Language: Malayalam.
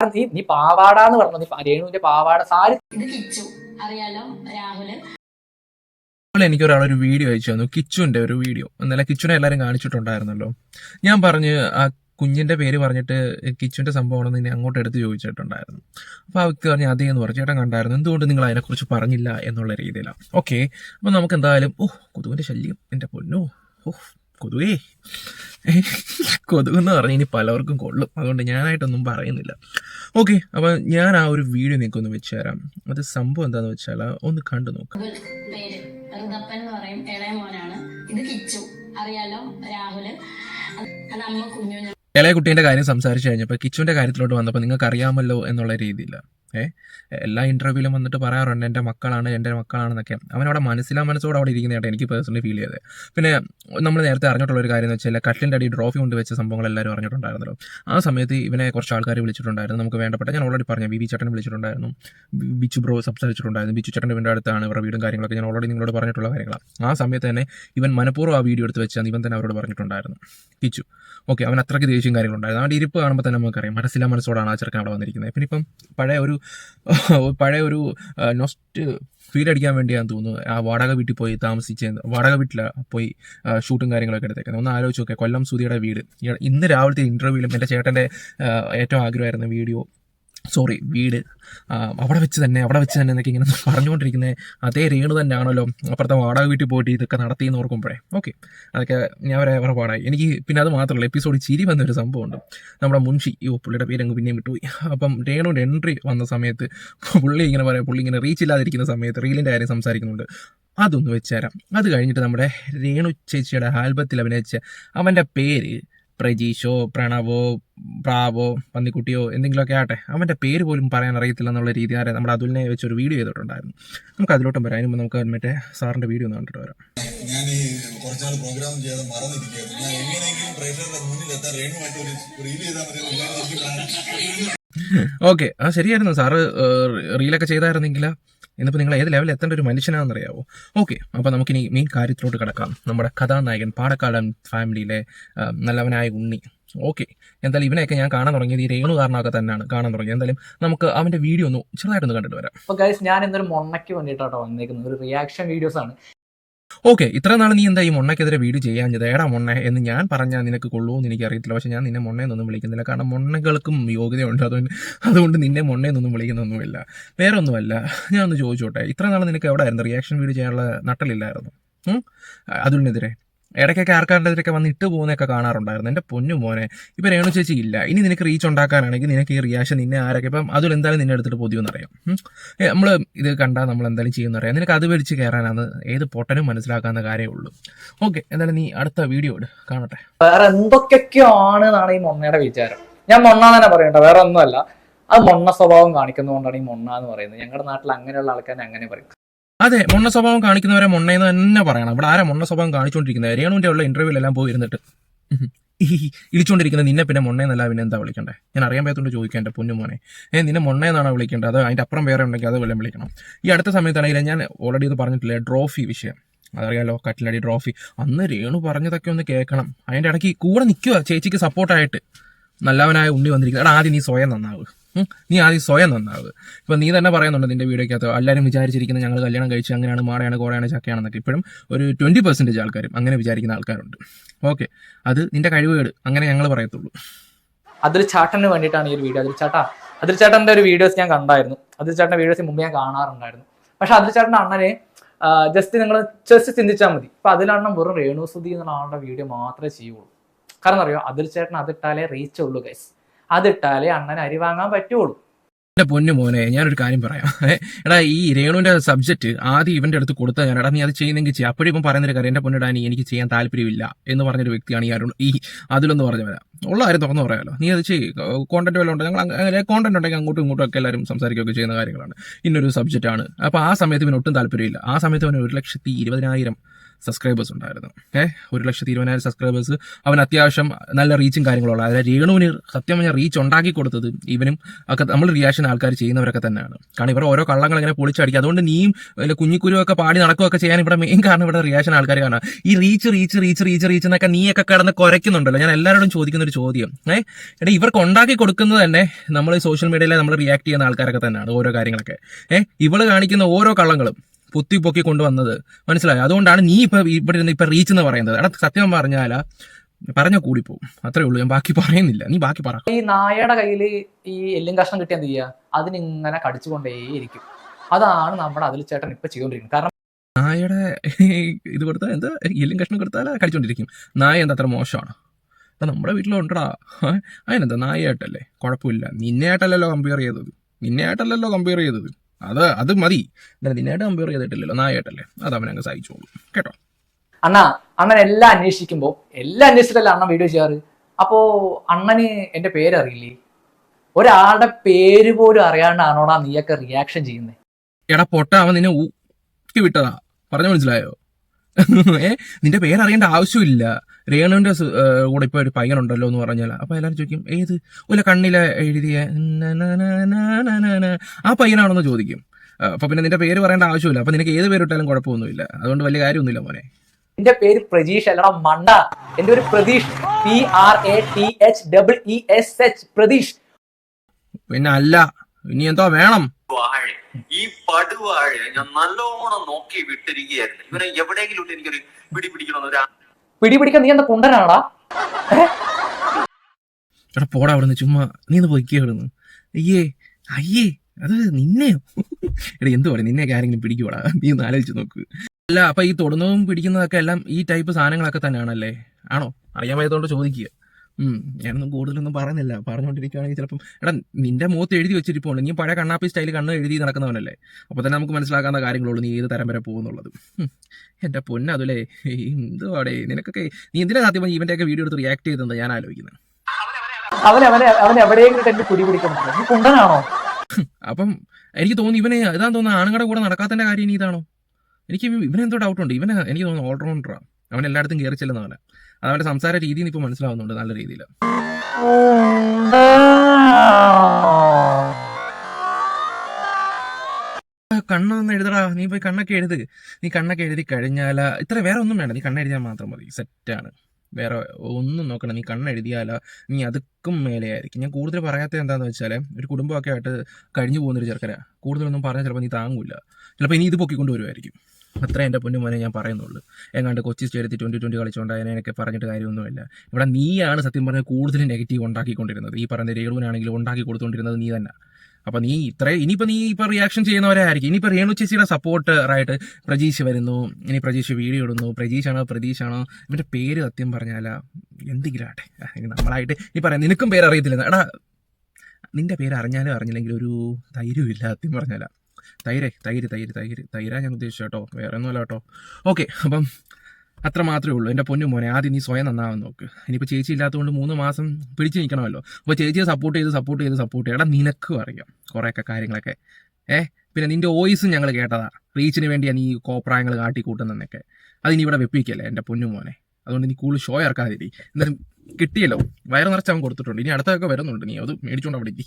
നീ നീ പാവാട എന്ന് പറഞ്ഞു നീ രേണുവിന്റെ പാവാട സാരി എനിക്കൊരാളൊരു അറിയാലോ രാഹുൽ. വീഡിയോ അയച്ചു തന്നു കിച്ചുവിന്റെ ഒരു വീഡിയോ ഇന്നലെ കിച്ചുനെ എല്ലാവരും കാണിച്ചിട്ടുണ്ടായിരുന്നല്ലോ. ഞാൻ പറഞ്ഞ് ആ കുഞ്ഞിന്റെ പേര് പറഞ്ഞിട്ട് കിച്ചുവിന്റെ സംഭവമാണെന്ന് ഇനി അങ്ങോട്ട് എടുത്ത് ചോദിച്ചിട്ടുണ്ടായിരുന്നു. അപ്പോൾ ആ വ്യക്തി പറഞ്ഞു അതേ എന്ന് പറഞ്ഞു. ചേട്ടൻ കണ്ടായിരുന്നു എന്തുകൊണ്ട് നിങ്ങൾ അതിനെക്കുറിച്ച് പറഞ്ഞില്ല എന്നുള്ള രീതിയിലാണ്. ഓക്കെ അപ്പോൾ നമുക്ക് എന്തായാലും ഓഹ് കൊതുവിന്റെ ശല്യം എന്റെ പൊന്നോ. ഓ കൊതുവേ കൊതുകെന്ന് പറഞ്ഞ് ഇനി പലവർക്കും കൊള്ളും. അതുകൊണ്ട് ഞാനായിട്ടൊന്നും പറയുന്നില്ല. ഓക്കെ അപ്പോൾ ഞാൻ ആ ഒരു വീഡിയോ നിങ്ങൾക്കൊന്ന് വെച്ച് തരാം അത് സംഭവം എന്താണെന്ന് വെച്ചാൽ ഒന്ന് കണ്ടു നോക്കാം. ഋതപ്പൻ എന്ന് പറയും. ഇളയ മോനാണ്. ഇത് കിച്ചു. അറിയാലോ രാഹുൽ. അത് അത് അമ്മ കുഞ്ഞു ഇളയ കുട്ടീന്റെ കാര്യം സംസാരിച്ചു കഴിഞ്ഞപ്പോൾ കിച്ചുവിന്റെ കാര്യത്തിലോട്ട് വന്നപ്പോൾ നിങ്ങൾക്ക് അറിയാമല്ലോ എന്നുള്ള രീതിയില്ല എല്ലാ ഇന്റർവ്യൂവിലും വന്നിട്ട് പറയാറുണ്ട് എന്റെ മക്കളാണ് എന്റെ മക്കളാണെന്നൊക്കെ. അവനവിടെ മനസ്സിലാ മനസ്സോടെ അവിടെ ഇരിക്കുന്നതായിട്ട് എനിക്ക് പേഴ്സണലി ഫീൽ ചെയ്തത്. പിന്നെ നമ്മൾ നേരത്തെ അറിഞ്ഞിട്ടുള്ള ഒരു കാര്യം എന്ന് വെച്ചാൽ കട്ടിലിന്റെ അടി ട്രോഫി കൊണ്ട് വെച്ച സംഭവങ്ങൾ എല്ലാവരും അറിഞ്ഞിട്ടുണ്ടായിരുന്നല്ലോ. ആ സമയത്ത് ഇവനെ കുറച്ച് ആൾക്കാർ വിളിച്ചിട്ടുണ്ടായിരുന്നു. നമുക്ക് വേണ്ടപ്പെട്ട ഞാൻ ഓൾറെഡി പറഞ്ഞു ബി ചേട്ടൻ വിളിച്ചിട്ടുണ്ടായിരുന്നു. ബിച്ചു ബ്രോ സംസാരിച്ചിട്ടുണ്ടായിരുന്നു. ബിച്ചു ചേട്ടന്റെ വീടിന്റെ അടുത്താണ് ഇവരുടെ വീടും കാര്യങ്ങളൊക്കെ ഞാൻ ഓൾറെഡി നിങ്ങളോട് പറഞ്ഞിട്ടുള്ള കാര്യങ്ങളാണ് ആ സമയത്ത് തന്നെ ഇവൻ മനഃപൂർവം ആ വീഡിയോ എടുത്ത് വെച്ചാൽ ഇവൻ തന്നെ അവരോട് പറഞ്ഞിട്ടുണ്ടായിരുന്നു. കിച്ചു ഓക്കെ അവൻ അത്രയ്ക്ക് ദേഷ്യം കാര്യങ്ങളുണ്ടായിരുന്നു. അവന്റെ ഇരിപ്പ് കാണുമ്പോൾ തന്നെ നമുക്കറിയാം മനസ്സിലാ മനസ്സോടാണ് ആ ചെറുക്കൻ അവിടെ വന്നിരിക്കുന്നത്. പിന്നെ ഇപ്പം പഴയ ഒരു പഴയ ഒരു നൊസ്റ്റ് ഫീൽ അടിക്കാൻ വേണ്ടിയാണ് തോന്നുന്നു. ആ വാടക വീട്ടിൽ പോയി താമസിച്ച് വാടക വീട്ടിൽ പോയി ഷൂട്ടും കാര്യങ്ങളൊക്കെ എടുത്തേക്കുന്നത്. ഒന്ന് ആലോചിച്ച് നോക്കുക കൊല്ലം സുധിയുടെ വീട്. ഇന്ന് രാവിലത്തെ ഇന്റർവ്യൂവിലും എന്റെ ചേട്ടന്റെ ഏറ്റവും ആഗ്രഹമായിരുന്ന വീഡിയോ സോറി വീട്. അവിടെ വെച്ച് തന്നെ അവിടെ വെച്ച് തന്നെ എന്നൊക്കെ ഇങ്ങനെ പറഞ്ഞുകൊണ്ടിരിക്കുന്നത് അതേ രേണു തന്നെയാണല്ലോ അപ്പുറത്തെ വാടക വീട്ടിൽ പോയിട്ട് ഇതൊക്കെ നടത്തിയെന്ന് ഓർക്കുമ്പോഴേ. ഓക്കെ അതൊക്കെ ഞാൻ വരെ അവരുടെ പാടായി. എനിക്ക് പിന്നെ അത് മാത്രമല്ല എപ്പിസോഡ് ചിരി വന്നൊരു സംഭവമുണ്ട്. നമ്മുടെ മുൻഷി ഈ പുള്ളിയുടെ പേരങ്ങ് പിന്നെയും വിട്ടുപോയി. അപ്പം രേണുവിന്റെ എൻട്രി വന്ന സമയത്ത് പുള്ളി ഇങ്ങനെ പറയാം പുള്ളി ഇങ്ങനെ റീച്ച് ഇല്ലാതിരിക്കുന്ന സമയത്ത് റീലിന്റെ കാര്യം സംസാരിക്കുന്നുണ്ട്. അതൊന്ന് വെച്ചുതരാം അത് കഴിഞ്ഞിട്ട് നമ്മുടെ രേണു ചേച്ചിയുടെ ആൽബത്തിൽ അഭിനയിച്ച അവന്റെ പേര് പ്രജീഷോ പ്രണവോ പ്രാവോ പന്നിക്കുട്ടിയോ എന്തെങ്കിലുമൊക്കെ ആട്ടെ അവന്റെ പേര് പോലും പറയാൻ അറിയത്തില്ല എന്നുള്ള രീതി ആരെ നമ്മുടെ അതുലിനെ വെച്ച് ഒരു വീഡിയോ ചെയ്തിട്ടുണ്ടായിരുന്നു. നമുക്ക് അതിലോട്ടും വരാം. അതിന് മുമ്പ് നമുക്ക് മറ്റേ സാറിന്റെ വീഡിയോ ഒന്ന് കണ്ടിട്ട് വരാം. ഞാൻ ഈ കുറച്ചാൾ പ്രോഗ്രാം മറന്നിരിക്കുകയായിരുന്നു. ഞാൻ എങ്ങനെയെങ്കിലും പ്രേക്ഷകരുടെ മുന്നിൽ എത്താൻ രേണുമായിട്ട് ഒരു റീൽ ചെയ്താൽ മതി. ഓക്കെ ആ ശരിയായിരുന്നു. സാറ് റീലൊക്കെ ചെയ്തായിരുന്നെങ്കിൽ ഇന്നിപ്പോൾ നിങ്ങൾ ഏത് ലെവലിൽ എത്തേണ്ട ഒരു മനുഷ്യനാണെന്നറിയാവോ? ഓക്കെ അപ്പോൾ നമുക്കിനി മെയിൻ കാര്യത്തിലോട്ട് കിടക്കാം. നമ്മുടെ കഥാനായകൻ പാടക്കാടൻ ഫാമിലിയിലെ നല്ലവനായ ഉണ്ണി. ഓക്കെ എന്തായാലും ഇവനെയൊക്കെ ഞാൻ കാണാൻ തുടങ്ങിയത് ഈ രേണു കാരണമൊക്കെ തന്നെയാണ് കാണാൻ തുടങ്ങിയത്. എന്തായാലും നമുക്ക് അവന്റെ വീഡിയോ ഒന്ന് ചെറുതായിട്ടൊന്ന് കണ്ടിട്ട് വരാം. അപ്പോൾ ഞാൻ ഇന്നൊരു മൊണ്ണയ്ക്ക് വേണ്ടിയിട്ടാണ് വന്നേക്കുന്നത്. ഒരു റിയാക്ഷൻ വീഡിയോസ് ആണ്. ഓക്കെ ഇത്ര നാൾ നീ എന്താ ഈ മൊണ്ണയ്ക്കെതിരെ വീട് ചെയ്യാഞ്ഞത്? ഏടാ മൊണ്ണ എന്ന് ഞാൻ പറഞ്ഞാൽ നിനക്ക് കൊള്ളുമെന്ന് എനിക്ക് അറിയത്തില്ല പക്ഷെ ഞാൻ നിന്നെ മൊണ്ണയെന്നൊന്നും വിളിക്കുന്നില്ല. കാരണം മൊണ്ണകൾക്കും യോഗ്യതയുണ്ട്. അതുകൊണ്ട് അതുകൊണ്ട് നിന്നെ മൊണ്ണയെന്നൊന്നും വിളിക്കുന്നൊന്നുമില്ല. വേറെ ഒന്നുമല്ല ഞാൻ ഒന്ന് ചോദിച്ചോട്ടെ. ഇത്ര നാൾ നിനക്ക് എവിടെ ആയിരുന്നു റിയാക്ഷൻ വീട് ചെയ്യാനുള്ള നട്ടലില്ലായിരുന്നു? അതിനെതിരെ ഇടയ്ക്കൊക്കെ ആർക്കാണ്ടതിലൊക്കെ വന്ന് ഇട്ട് പോകുന്നതൊക്കെ കാണാറുണ്ടായിരുന്നു. എന്റെ പൊന്നു മോനെ ഇപ്പം രേണു ചേച്ചി ഇല്ല. ഇനി നിനക്ക് റീച്ച് ഉണ്ടാക്കാനാണെങ്കിൽ നിനക്ക് ഈ റിയാക്ഷൻ നിന്നെ ആരൊക്കെ? ഇപ്പം അതിൽ എന്തായാലും നിന്നെ എടുത്തിട്ട് പൊതിയെന്നറിയാം നമ്മൾ ഇത് കണ്ടാൽ നമ്മൾ എന്തായാലും ചെയ്യുന്നറിയാം നിനക്ക് അത് വലിച്ച് കയറാനാണ് ഏത് പൊട്ടനും മനസ്സിലാക്കാവുന്ന കാര്യമേ ഉള്ളൂ. ഓക്കെ എന്തായാലും നീ അടുത്ത വീഡിയോ ഇട്. കാണട്ടെ. വേറെ എന്തൊക്കെയൊക്കെയോ ആണ് എന്നാണ് ഈ മൊണ്ണയുടെ വിചാരം. ഞാൻ മൊണ്ണ തന്നെ പറയണ്ട വേറെ ഒന്നുമല്ല. അത് മൊണ്ണ സ്വഭാവം കാണിക്കുന്നതുകൊണ്ടാണ് ഈ മൊണ്ണ എന്ന് പറയുന്നത്. ഞങ്ങളുടെ നാട്ടിൽ അങ്ങനെയുള്ള ആൾക്കാരെ അങ്ങനെ പറയും. അതെ മൊണ്ണ സ്വഭാവം കാണിക്കുന്നവരെ മൊണ്ണയെന്ന് തന്നെ പറയണം. ഇവിടെ ആരാ മൊണ്ണ സ്വഭാവം കാണിച്ചുകൊണ്ടിരിക്കുന്നത് രേണുവിന്റെ ഉള്ള ഇന്റർവ്യൂലെല്ലാം പോയി ഇരുന്നിട്ട്. ഉം. നിന്നെ പിന്നെ മൊണ്ണയെന്നല്ല പിന്നെ എന്താ വിളിക്കണ്ടേ? ഞാൻ അറിയാൻ പറ്റത്തോണ്ട് ചോദിക്കാം എന്റെ പൊന്നു മോനെ. ഏ നിന്നെ മൊണ്ണയെന്നാണോ വിളിക്കേണ്ടത്? അത് അതിന്റെ അപ്പുറം വേറെ ഉണ്ടെങ്കിൽ അത് വല്ലതും വിളിക്കണം. ഈ അടുത്ത സമയത്താണെങ്കിൽ ഞാൻ ഓൾറെഡി ഇത് പറഞ്ഞിട്ടില്ലേ ട്രോഫി വിഷയം. അതറിയാലോ കട്ടിലടി ട്രോഫി അന്ന് രേണു പറഞ്ഞതൊക്കെ ഒന്ന് കേൾക്കണം. അതിന്റെ ഇടയ്ക്ക് കൂടെ നിൽക്കുക ചേച്ചിക്ക് സപ്പോർട്ടായിട്ട് നല്ലവനായ ഉണ്ണി വന്നിരിക്കുന്നത്. ആദ്യം നീ സ്വയം നന്നാവ്. ഉം. നീ ആദ്യം സ്വയം നന്നാവ്. ഇപ്പൊ നീ തന്നെ പറയുന്നുണ്ട് നിന്റെ വീഡിയോക്കകത്ത് എല്ലാവരും വിചാരിച്ചിരിക്കുന്നത് ഞങ്ങൾ കല്യാണം കഴിച്ച് അങ്ങനെയാണ് മാടയാണ് കോടയാണ് ചക്കയാണെന്നൊക്കെ. ഇപ്പോഴും ഒരു ട്വന്റി പെർസെന്റേജ് ആൾക്കാരും അങ്ങനെ വിചാരിക്കുന്ന ആൾക്കാരുണ്ട്. ഓക്കെ അത് നിന്റെ കഴിവുകേട് അങ്ങനെ ഞങ്ങൾ പറയത്തുള്ളൂ. അതിൽ ചാട്ടന് വേണ്ടിയിട്ടാണ് ഈ ഒരു വീഡിയോ. അതിൽ ചേട്ടാ അതിൽ ചേട്ടന്റെ ഒരു വീഡിയോസ് ഞാൻ കണ്ടായിരുന്നു. അതിൽ ചേട്ടന്റെ വീഡിയോസ് മുമ്പ് ഞാൻ കാണാറുണ്ടായിരുന്നു. പക്ഷെ അതിൽ ചേട്ടന്റെ അണ്ണനെ ജസ്റ്റ് നിങ്ങൾ ജസ്റ്റ് ചിന്തിച്ചാൽ മതി. ഇപ്പൊ അതിലണ്ണം വെറും രേണുസുതി എന്നുള്ള ആളുടെ വീഡിയോ മാത്രമേ ചെയ്യുള്ളൂ. കാരണം അറിയോ അതിൽ ചേട്ടൻ അതിട്ടാലേ റീച്ച് ഉള്ളൂ ഗൈസ് അതിട്ടാലേ അണ്ണൻ അരി വാങ്ങാൻ പറ്റുള്ളൂ. എന്റെ പൊന്നു മോനെ ഞാനൊരു കാര്യം പറയാം. എടാ ഈ രേണുവിന്റെ സബ്ജക്ട് ആദ്യം ഇവന്റെ അടുത്ത് കൊടുത്താൽ ഞാൻ എടാ നീ അത് ചെയ്യുന്നെങ്കിൽ ചെയ്യാം. അപ്പോഴും ഇപ്പം പറയുന്നൊരു കാര്യം എന്റെ പൊന്നിടാനി എനിക്ക് ചെയ്യാൻ താല്പര്യമില്ല എന്ന് പറഞ്ഞൊരു വ്യക്തിയാണ് ഈ അരുൺ. ഈ അതിലൊന്ന് പറഞ്ഞു വരാം ഉള്ള കാര്യം തുറന്നു പറയാമല്ലോ നീ അത് ചെയ്യ്. കോണ്ടന്റ് വല്ലതും ഉണ്ടോ? ഞങ്ങൾ അങ്ങനെ കോണ്ടന്റ് ഉണ്ടെങ്കിൽ അങ്ങോട്ടും ഇങ്ങോട്ടും ഒക്കെ എല്ലാവരും സംസാരിക്കുകയൊക്കെ ചെയ്യുന്ന കാര്യങ്ങളാണ്. ഇന്നൊരു സബ്ജക്റ്റാണ് അപ്പോൾ ആ സമയത്ത് ഇവന് ഒട്ടും താല്പര്യമില്ല. ആ സമയത്ത് അവന് ഒരു ലക്ഷത്തി ഇരുപതിനായിരം സബ്സ്ക്രൈബേഴ്സ് ഉണ്ടായിരുന്നു. ഏഹ് ഒരു ലക്ഷത്തി ഇരുപതിനായിരം സബ്സ്ക്രൈബേഴ്സ് അവൻ അത്യാവശ്യം നല്ല റീച്ചും കാര്യങ്ങളുള്ള അതായത് രേണുവിന് സത്യം പറഞ്ഞാൽ റീച്ച് ഉണ്ടാക്കി കൊടുത്തത് ഇവനും ഒക്കെ നമ്മൾ റിയാക്ഷൻ ആൾക്കാർ ചെയ്യുന്നവരൊക്കെ തന്നെയാണ്. കാരണം ഇവർ ഓരോ കള്ളങ്ങൾ ഇങ്ങനെ പൊളിച്ചടിക്കുക അതുകൊണ്ട് നീയും വല്ല കുഞ്ഞിക്കുരുവൊക്കെ പാടി നടക്കുകയൊക്കെ ചെയ്യാൻ ഇവിടെ മെയിൻ കാരണം ഇവിടെ റിയാക്ഷൻ ആൾക്കാർ കാണാം. ഈ reach reach reach reach reach എന്നൊക്കെ നീയൊക്കെ കിടന്ന് കുരയ്ക്കുന്നുണ്ടല്ലോ. ഞാൻ എല്ലാവരോടും ചോദിക്കുന്ന ഒരു ചോദ്യം. ഏഹ് എടാ ഇവർക്ക് ഉണ്ടാക്കി കൊടുക്കുന്നത് തന്നെ നമ്മൾ സോഷ്യൽ മീഡിയയിൽ നമ്മൾ റിയാക്ട് ചെയ്യുന്ന ആൾക്കാരൊക്കെ തന്നെയാണ് ഓരോ കാര്യങ്ങളൊക്കെ. ഏഹ് ഇവൾ കാണിക്കുന്ന ഓരോ കള്ളങ്ങളും പൊത്തി പൊക്കി കൊണ്ടുവന്നത്. മനസ്സിലായോ? അതുകൊണ്ടാണ് നീ ഇപ്പൊ ഇവിടെ ഇരുന്ന് ഇപ്പൊ റീച്ച് എന്ന് പറയുന്നത്. എടാ സത്യം പറഞ്ഞാല പറഞ്ഞ കൂടിപ്പോവും. അത്രേ ഉള്ളൂ ഞാൻ ബാക്കി പറയുന്നില്ല. നീ ബാക്കി പറ. ഈ നായയുടെ കയ്യിൽ ഈ എല്ലും കഷ്ണം കിട്ടിയാൽ എന്ത് ചെയ്യുക അതിനിങ്ങനെ കടിച്ചുകൊണ്ടേയിരിക്കും. അതാണ് നമ്മുടെ അതിൽ ചേട്ടൻ ഇപ്പൊ ചെയ്തുകൊണ്ടിരിക്കുന്നത് കാരണം നായയുടെ ഇത് കൊടുത്താൽ എന്താ? എല്ലും കഷ്ണം കൊടുത്താൽ കടിച്ചോണ്ടിരിക്കും. നായ എന്താ അത്ര മോശമാണ്? അപ്പൊ നമ്മുടെ വീട്ടിലുണ്ടടാ. അതിനെന്താ അതിനെന്താ? നായയായിട്ടല്ലേ? കുഴപ്പമില്ല. നിന്നെയായിട്ടല്ലല്ലോ കമ്പയർ ചെയ്തത്. നിന്നെയായിട്ടല്ലല്ലോ കമ്പയർ ചെയ്തത്. അത് അത് മതി. എന്താ നിന്നെയായിട്ട് കമ്പയർ ചെയ്തിട്ടില്ലല്ലോ നായയായിട്ടല്ലേ അത് അവനങ്ങ് സഹിച്ചോളൂ കേട്ടോ? അണ്ണാ അണ്ണൻ എല്ലാം അന്വേഷിക്കുമ്പോൾ എല്ലാം അന്വേഷിച്ചിട്ടല്ല അണ്ണൻ വീഡിയോ ചെയ്യാറ്? അപ്പോ അണ്ണന് എന്റെ പേരറിയില്ലേ ഒരാളുടെ പേര് പോലും അറിയാണ്ടാണോടാ നീയൊക്കെ റിയാക്ഷൻ ചെയ്യുന്നത് എടാ പൊട്ട അവൻ നിന്നെ ഊക്കി വിട്ടതാ. പറഞ്ഞു മനസ്സിലായോ? ഏ നിന്റെ പേരറിയേണ്ട ആവശ്യമില്ല. രേണുവിന്റെ കൂടെ ഇപ്പൊ ഒരു പയ്യൻ ഉണ്ടല്ലോ എന്ന് പറഞ്ഞാൽ അപ്പൊ എല്ലാവരും ചോദിക്കും ഏത്? ഒരു കണ്ണിലെ എഴുതിയ. ആ പയ്യനാണെന്ന് ചോദിക്കും. അപ്പൊ പിന്നെ നിന്റെ പേര് പറയേണ്ട ആവശ്യമില്ല. അപ്പൊ നിനക്ക് ഏത് പേരിട്ടാലും കുഴപ്പമൊന്നുമില്ല. അതുകൊണ്ട് വലിയ കാര്യമൊന്നുമില്ല മോനെ. എന്റെ പേര് പ്രതീഷ് അല്ലടാ മണ്ട എന്റെ ഒരു Pratheesh. P R A T H double E S H. Pratheesh. പിന്നെ അല്ല ഇനി എന്തോ വേണം. വാഴ. ഈ പടുവാഴ ഞാൻ നല്ലോണം നോക്കി വിട്ടിരിക്കുകയായിരുന്നു. ഇവനെ എവിടെയെങ്കിലും ഇട്ട് എനിക്കൊരു പിടി പിടിക്കണമെന്ന് ഒരു പിടി പിടിക്കാൻ നീ എന്താ കുണ്ടനാടാ? എടാ പോടാ അവിടുന്ന് ചുമ്മാ നീ ഒന്ന് പൊയ്ക്കേ അവിടുന്ന്. അയ്യേ അയ്യേ അത് നിന്നെയോ? എടാ എന്ത് പറയും? നിന്നെയൊക്കെ ആരെങ്കിലും പിടിക്കുവാടാ? നീ ഒന്ന് ആലോചിച്ച് നോക്ക്. അല്ല അപ്പൊ ഈ തൊടുന്നതും പിടിക്കുന്നതൊക്കെ എല്ലാം ഈ ടൈപ്പ് സാധനങ്ങളൊക്കെ തന്നെയാണല്ലേ? ആണോ? അറിയാൻ വയ്യതുകൊണ്ട് ചോദിക്കുക. ഞാനൊന്നും കൂടുതലൊന്നും പറയുന്നില്ല. പറഞ്ഞുകൊണ്ടിരിക്കുകയാണെങ്കിൽ ചിലപ്പം എടാ നിന്റെ മുഖത്ത് എഴുതി വെച്ചിരിപ്പോണ്ട്. നീ പഴയ കണ്ണാപ്പി സ്റ്റൈൽ കണ്ണ് എഴുതി നടക്കുന്നവനല്ലേ? അപ്പോൾ തന്നെ നമുക്ക് മനസ്സിലാക്കാവുന്ന കാര്യങ്ങളുള്ളൂ നീ ഏത് തരം വരെ പോകുന്നുള്ളത്. എന്റെ പൊന്നതുലേ എന്തുവാടേ നിനക്കൊക്കെ നീ എന്തിനാ സത്യം ഇവന്റെയൊക്കെ വീഡിയോ എടുത്ത് റിയാക്ട് ചെയ്തത് ഞാൻ ആലോചിക്കുന്നത് അവൻ അവനെ അവൻ എവിടെയെങ്കിലും എന്റെ കുടി നീ കുണ്ടനാണോ? അപ്പം എനിക്ക് തോന്നുന്നു ഇവനെ ഇതാന്ന് തോന്നുന്നു ആണുങ്ങളുടെ കൂടെ നടക്കാത്തതിന്റെ കാര്യം ഇനി ഇതാണോ? എനിക്ക് ഇവനെന്തോ ഡൗട്ടുണ്ട് ഇവന് എനിക്ക് തോന്നുന്നു ഓൾറൗണ്ടറാണ് അവൻ എല്ലായിടത്തും കയറി ചെല്ലുന്നവനെ. അത് സംസാര രീതിയിൽ ഇപ്പോൾ മനസ്സിലാവുന്നുണ്ട് നല്ല രീതിയിൽ കണ്ണൊന്ന് എഴുതടാ. നീ പോയി കണ്ണൊക്കെ എഴുത്. നീ കണ്ണൊക്കെ എഴുതി കഴിഞ്ഞാൽ ഇത്ര വേറെ ഒന്നും വേണ്ട. നീ കണ്ണെഴുതിയാൽ മാത്രം മതി. സെറ്റാണ് വേറെ ഒന്നും നോക്കണം നീ കണ്ണെഴുതിയാല നീ അതുക്കും മേലെയായിരിക്കും. ഞാൻ കൂടുതൽ പറയാത്ത എന്താണെന്ന് വെച്ചാൽ ഒരു കുടുംബമൊക്കെ ആയിട്ട് കഴിഞ്ഞു പോകുന്നൊരു ചെറുക്കര കൂടുതലൊന്നും പറഞ്ഞാൽ ചിലപ്പോൾ നീ താങ്ങൂല. ചിലപ്പോൾ ഇനി ഇത് പൊക്കിക്കൊണ്ട് വരുമായിരിക്കും അത്ര എന്റെ പൊന്നു മോനെ ഞാൻ പറയുന്നുള്ളൂ. എങ്ങാണ്ട് കൊച്ചി സ്റ്റേഡിയത്തിൽ ട്വന്റി ട്വന്റി കളിച്ചുകൊണ്ട് അതിനൊക്കെ പറഞ്ഞിട്ട് കാര്യമൊന്നുമില്ല. ഇവിടെ നീയാണ് സത്യം പറഞ്ഞാൽ കൂടുതൽ നെഗറ്റീവ് ഉണ്ടാക്കിക്കൊണ്ടിരുന്നത്. ഈ പറയുന്ന രേണുവിനാണെങ്കിലും ഉണ്ടാക്കി കൊടുത്തുകൊണ്ടിരുന്നത് നീ തന്നെ. അപ്പോൾ നീ ഇത്ര ഇനിയിപ്പോൾ നീ ഇപ്പോൾ റിയാക്ഷൻ ചെയ്യുന്നവരായിരിക്കും ഇനിയിപ്പോൾ രേണു ചേച്ചിയുടെ സപ്പോർട്ടറായിട്ട് പ്രജീഷ് വരുന്നു. ഇനി പ്രജീഷ് വീഡിയോ ഇടുന്നു. പ്രജീഷാണോ പ്രതീഷാണോ? ഇവന്റെ പേര് സത്യം പറഞ്ഞാൽ എന്തെങ്കിലും ആട്ടെ നമ്മളായിട്ട് ഇനി പറയാം നിനക്കും പേര് അറിയത്തില്ല എടാ നിന്റെ പേര് അറിഞ്ഞാലും അറിഞ്ഞില്ലെങ്കിൽ ഒരു ധൈര്യമില്ല സത്യം പറഞ്ഞാല. തൈര് തൈര് തൈര് തൈര്. തൈരാ ഞാൻ ഉദ്ദേശിച്ചു കേട്ടോ. വേറെ ഒന്നുമല്ല കേട്ടോ. ഓക്കെ അപ്പം അത്ര മാത്രമേ ഉള്ളൂ. എന്റെ പൊന്നു മോനെ ആദ്യം നീ സ്വയം നന്നാവാൻ നോക്ക്. ഇനിയിപ്പോൾ ചേച്ചി ഇല്ലാത്തതുകൊണ്ട് മൂന്ന് മാസം പിടിച്ചു നിൽക്കണമല്ലോ. അപ്പോൾ ചേച്ചിയെ സപ്പോർട്ട് ചെയ്ത് സപ്പോർട്ട് ചെയ്ത് സപ്പോർട്ട് ചെയ്യണം നിനക്കും അറിയാം കുറേയൊക്കെ കാര്യങ്ങളൊക്കെ. ഏ പിന്നെ നിന്റെ വോയിസും ഞങ്ങൾ കേട്ടതാ. റീച്ചിന് വേണ്ടിയാണ് നീ കോപ്രായങ്ങൾ കാട്ടിക്കൂട്ടുന്നതൊക്കെ അതിനി ഇവിടെ വെപ്പിക്കല്ലേ എന്റെ പൊന്നു മോനെ. അതുകൊണ്ട് നീ കൂടുതൽ ഷോ ഇറക്കാതിരി എന്തായാലും കിട്ടിയല്ലോ. വയറ് നിറച്ച് അവൻ കൊടുത്തിട്ടുണ്ട്. ഇനി അടുത്തൊക്കെ വരുന്നുണ്ട്. നീ അത് മേടിച്ചുകൊണ്ട് അവിടെ ഇരി.